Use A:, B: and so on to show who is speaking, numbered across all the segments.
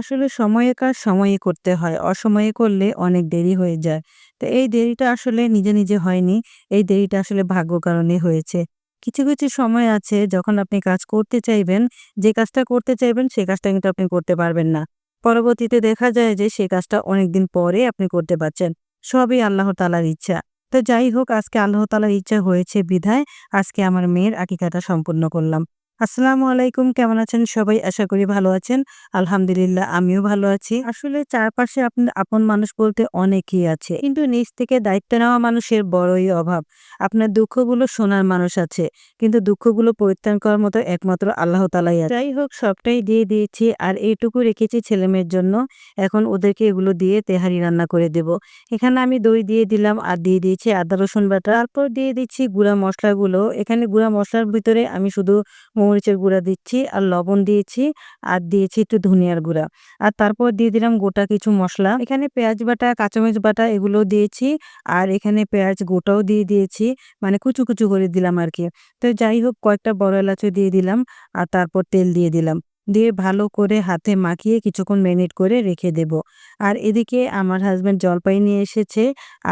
A: আসলে সময়ে কাজ সময়ে করতে হয়। অসময়ে করলে অনেক দেরি হয়ে যায়। তো এই দেরিটা আসলে নিজে, নিজে হয়নি। এই দেরিটা আসলে ভাগ্য কারণে হয়েছে। কিছু, কিছু সময় আছে যখন আপনি কাজ করতে চাইবেন, যে কাজটা করতে চাইবেন সে কাজটা কিন্তু আপনি করতে পারবেন না। পরবর্তীতে দেখা যায় যে সে কাজটা অনেকদিন পরে আপনি করতে পারছেন। সবই আল্লাহ তালার ইচ্ছা। তো যাই হোক আজকে আল্লাহ তাআলার ইচ্ছা হয়েছে বিধায় আজকে আমার মেয়ের আকিকাটা সম্পূর্ণ করলাম। আসসালামু আলাইকুম, কেমন আছেন সবাই? আশা করি ভালো আছেন। আলহামদুলিল্লাহ, আমিও ভালো আছি। আসলে চারপাশে আপন আপন মানুষ বলতে অনেকেই আছে। কিন্তু নিজ থেকে দায়িত্ব নেওয়া মানুষের বড়ই অভাব। আপনার দুঃখগুলো শোনার মানুষ আছে। কিন্তু দুঃখগুলো পরিত্রাণ করার মতো একমাত্র আল্লাহ তাআলাই আছে। যাই হোক, সবটাই দিয়ে দিয়েছি আর এইটুকু রেখেছি ছেলেমেয়ের জন্য। এখন ওদেরকে এগুলো দিয়ে তেহারি রান্না করে দেব। এখানে আমি দই দিয়ে দিলাম আর দিয়ে দিয়েছি আদা, রসুন বাটা। তারপর দিয়ে দিচ্ছি গুঁড়া মশলাগুলো এখানে গুঁড়া মশলার ভিতরে আমি শুধু মরিচের গুঁড়া দিচ্ছি, আর লবণ দিয়েছি, আর দিয়েছি একটু ধনিয়ার গুঁড়া। আর তারপর দিয়ে দিলাম গোটা কিছু মশলা। এখানে পেঁয়াজ বাটা, কাঁচামরিচ বাটা এগুলো দিয়েছি, আর এখানে পেঁয়াজ গোটাও দিয়ে দিয়েছি মানে কুচু কুচু করে দিলাম আর কি। তো যাই হোক, কয়েকটা বড় এলাচও দিয়ে দিলাম, আর তারপর তেল দিয়ে দিলাম। দিয়ে ভালো করে হাতে মাখিয়ে কিছুক্ষণ ম্যারিনেট করে রেখে দেব। আর এদিকে আমার হাজব্যান্ড জলপাই নিয়ে এসেছে,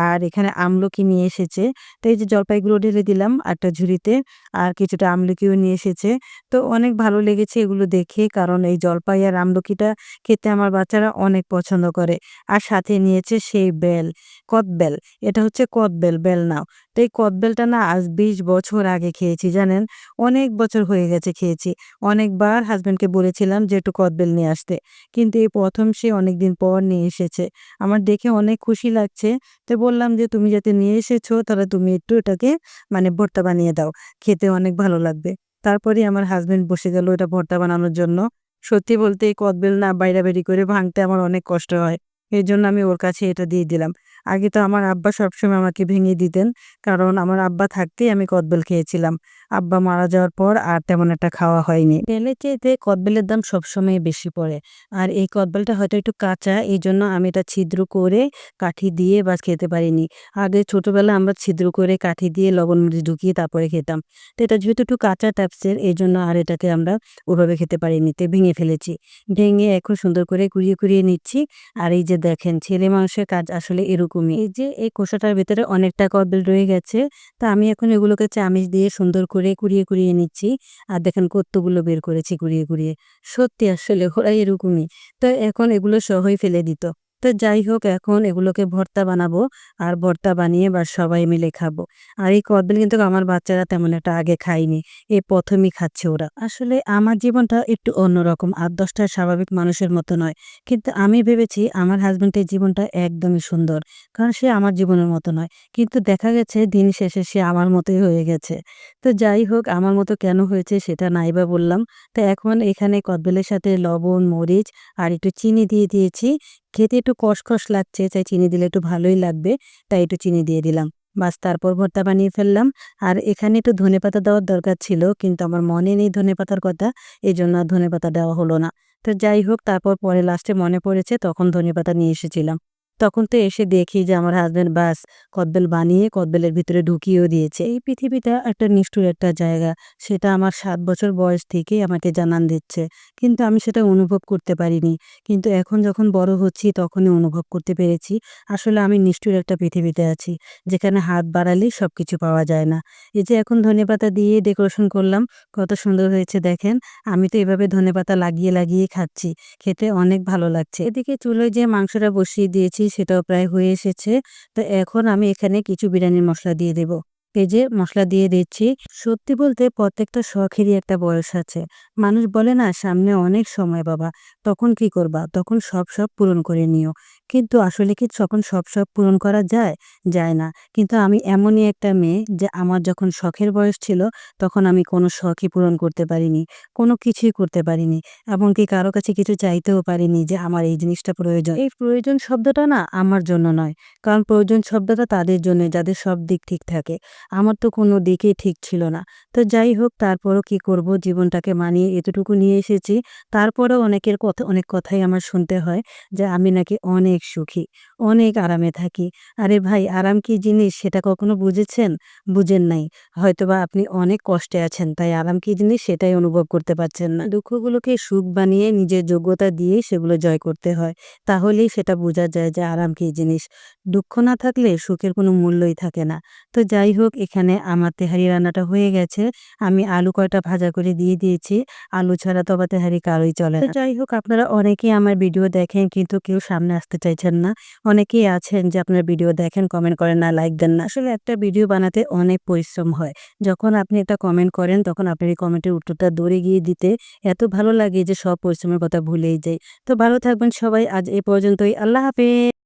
A: আর এখানে আমলকি নিয়ে এসেছে। তো এই যে জলপাইগুলো ঢেলে দিলাম একটা ঝুড়িতে, আর কিছুটা আমলকিও নিয়ে এসেছে। তো অনেক ভালো লেগেছে এগুলো দেখে, কারণ এই জলপাই আর আমলকিটা খেতে আমার বাচ্চারা অনেক পছন্দ করে। আর সাথে নিয়েছে সেই বেল, কদবেল। এটা হচ্ছে কদবেল, বেল নাও। তো এই কদবেলটা না আজ বিশ বছর আগে খেয়েছি, জানেন? অনেক বছর হয়ে গেছে খেয়েছি। অনেকবার হাজব্যান্ডকে বলেছিলাম যে একটু কদবেল নিয়ে আসতে। কিন্তু এই প্রথম সে অনেকদিন পর নিয়ে এসেছে। আমার দেখে অনেক খুশি লাগছে। তো বললাম যে, তুমি যাতে নিয়ে এসেছ, তাহলে তুমি একটু এটাকে মানে ভর্তা বানিয়ে দাও। খেতে অনেক ভালো লাগবে। তারপরে আমার হাজবেন্ড বসে গেল এটা ভর্তা বানানোর জন্য। সত্যি বলতে এই কদবেল না বাইরা বেরি করে ভাঙতে আমার অনেক কষ্ট হয়। এই জন্য আমি ওর কাছে এটা দিয়ে দিলাম। আগে তো আমার আব্বা সবসময় আমাকে ভেঙে দিতেন। কারণ আমার আব্বা থাকতেই আমি কদবেল খেয়েছিলাম। আব্বা মারা যাওয়ার পর আর তেমন একটা খাওয়া হয়নি। তেলের চেয়েতে কদবেলের দাম সবসময় বেশি পড়ে। আর এই কদবেলটা হয়তো একটু কাঁচা এই জন্য আমি এটা ছিদ্র করে কাঠি দিয়ে বা খেতে পারিনি। আগে ছোটবেলা আমরা ছিদ্র করে কাঠি দিয়ে লবণ মরিচ ঢুকিয়ে তারপরে খেতাম। তো এটা যেহেতু একটু কাঁচা টাইপসের এই জন্য আর এটাকে আমরা ওভাবে খেতে পারিনি। তো ভেঙে ফেলেছি। ভেঙে এখন সুন্দর করে কুড়িয়ে কুড়িয়ে নিচ্ছি। আর এই যে দেখেন, ছেলে মানুষের কাজ আসলে এরকমই। এই যে, এই কোষাটার ভেতরে অনেকটা কদবেল রয়ে গেছে, তা আমি এখন এগুলোকে চামিচ দিয়ে সুন্দর করে কুড়িয়ে কুড়িয়ে নিচ্ছি। আর দেখেন, কত্তগুলো বের করেছি কুড়িয়ে কুড়িয়ে। সত্যি আসলে ওরা এরকমই। তো এখন এগুলো সহই ফেলে দিত। তো যাই হোক, এখন এগুলোকে ভর্তা বানাবো আর ভর্তা বানিয়ে বা সবাই মিলে খাব। আর এই কদবেল কিন্তু আমার বাচ্চারা তেমন একটা আগে খায়নি এই প্রথমই খাচ্ছে ওরা। আসলে আমার জীবনটা একটু অন্যরকম আর দশটা স্বাভাবিক মানুষের মতো নয়। কিন্তু আমি ভেবেছি আমার হাজব্যান্ডের জীবনটা একদমই সুন্দর, কারণ সে আমার জীবনের মতো নয়। কিন্তু দেখা গেছে দিন শেষে সে আমার মতোই হয়ে গেছে। তো যাই হোক, আমার মতো কেন হয়েছে সেটা নাইবা বললাম। তো এখন এখানে কদবেলের সাথে লবণ, মরিচ আর একটু চিনি দিয়ে দিয়েছি। খেতে একটু কষকস লাগছে, তাই চিনি দিলে একটু ভালোই লাগবে, তাই একটু চিনি দিয়ে দিলাম। বাস তারপর ভর্তা বানিয়ে ফেললাম। আর এখানে একটু ধনে পাতা দেওয়ার দরকার ছিল, কিন্তু আমার মনে নেই ধনে পাতার কথা এই জন্য আর ধনে পাতা দেওয়া হলো না। তো যাই হোক, তারপর পরে লাস্টে মনে পড়েছে, তখন ধনে পাতা নিয়ে এসেছিলাম। তখন তো এসে দেখি যে আমার হাজব্যান্ড বাস, কদবেল বানিয়ে কদবেলের ভিতরে ঢুকিয়েও দিয়েছে। এই পৃথিবীটা একটা নিষ্ঠুর একটা জায়গা। সেটা আমার সাত বছর বয়স থেকে আমাকে জানান দিচ্ছে। কিন্তু আমি সেটা অনুভব করতে পারিনি। কিন্তু এখন যখন বড় হচ্ছি, তখনই অনুভব করতে পেরেছি। আসলে আমি নিষ্ঠুর একটা পৃথিবীতে আছি, যেখানে হাত বাড়ালেই সব কিছু পাওয়া যায় না। এই যে এখন ধনে পাতা দিয়ে ডেকোরেশন করলাম, কত সুন্দর হয়েছে দেখেন। আমি তো এভাবে ধনে পাতা লাগিয়ে লাগিয়ে খাচ্ছি। খেতে অনেক ভালো লাগছে। এদিকে চুলোয় যে মাংসটা বসিয়ে দিয়েছি সেটাও প্রায় হয়ে এসেছে। তো এখন আমি এখানে কিছু বিরিয়ানির মশলা দিয়ে দেব। যে মশলা দিয়ে দিচ্ছি। সত্যি বলতে প্রত্যেকটা শখেরই একটা বয়স আছে। মানুষ বলে না, সামনে অনেক সময় বাবা, তখন কি করবা? তখন সব সব পূরণ করে নিও। কিন্তু আসলে কি তখন সব সব পূরণ করা যায়? যায় না। কিন্তু আমি এমনই একটা মেয়ে যে আমার যখন শখের বয়স ছিল, তখন আমি কোনো শখই পূরণ করতে পারিনি, কোনো কিছুই করতে পারিনি। এমনকি কারও কাছে কিছু চাইতেও পারিনি যে আমার এই জিনিসটা প্রয়োজন। এই প্রয়োজন শব্দটা না আমার জন্য নয়। কারণ প্রয়োজন শব্দটা তাদের জন্য, যাদের সব দিক ঠিক থাকে। আমার তো কোনো দিকেই ঠিক ছিল না। তো যাই হোক তারপরও কি করব জীবনটাকে মানিয়ে এতটুকু নিয়ে এসেছি। তারপরেও অনেকের কথা অনেক কথাই আমার শুনতে হয় যে আমি নাকি অনেক সুখী, অনেক আরামে থাকি। আরে ভাই আরাম কি জিনিস সেটা কখনো বুঝেছেন? বুঝেন নাই। হয়তোবা আপনি অনেক কষ্টে আছেন তাই আরাম কি জিনিস সেটাই অনুভব করতে পারছেন না। দুঃখগুলোকে সুখ বানিয়ে নিজের যোগ্যতা দিয়ে সেগুলো জয় করতে হয়। তাহলেই সেটা বোঝা যায় যে আরাম কি জিনিস। দুঃখ না থাকলে সুখের কোনো মূল্যই থাকে না। তো যাই হোক এখানে আমার তেহারি রান্নাটা হয়ে গেছে। আমি আলু কয়টা ভাজা করে দিয়ে দিয়েছি। আলু ছাড়া তো আবার তেহারি কারোই চলে যাই হোক আপনারা অনেকেই আমার ভিডিও দেখেন কিন্তু কেউ সামনে আসতে চাইছেন না। অনেকেই আছেন যে আপনারা ভিডিও দেখেন, কমেন্ট করেন না, লাইক দেন না। আসলে একটা ভিডিও বানাতে অনেক পরিশ্রম হয়। যখন আপনি একটা কমেন্ট করেন তখন আপনার এই কমেন্টের উত্তরটা দৌড়ে গিয়ে দিতে এত ভালো লাগে যে সব পরিশ্রমের কথা ভুলেই যাই। তো ভালো থাকবেন সবাই। আজ এ পর্যন্তই। আল্লাহ হাফেজ।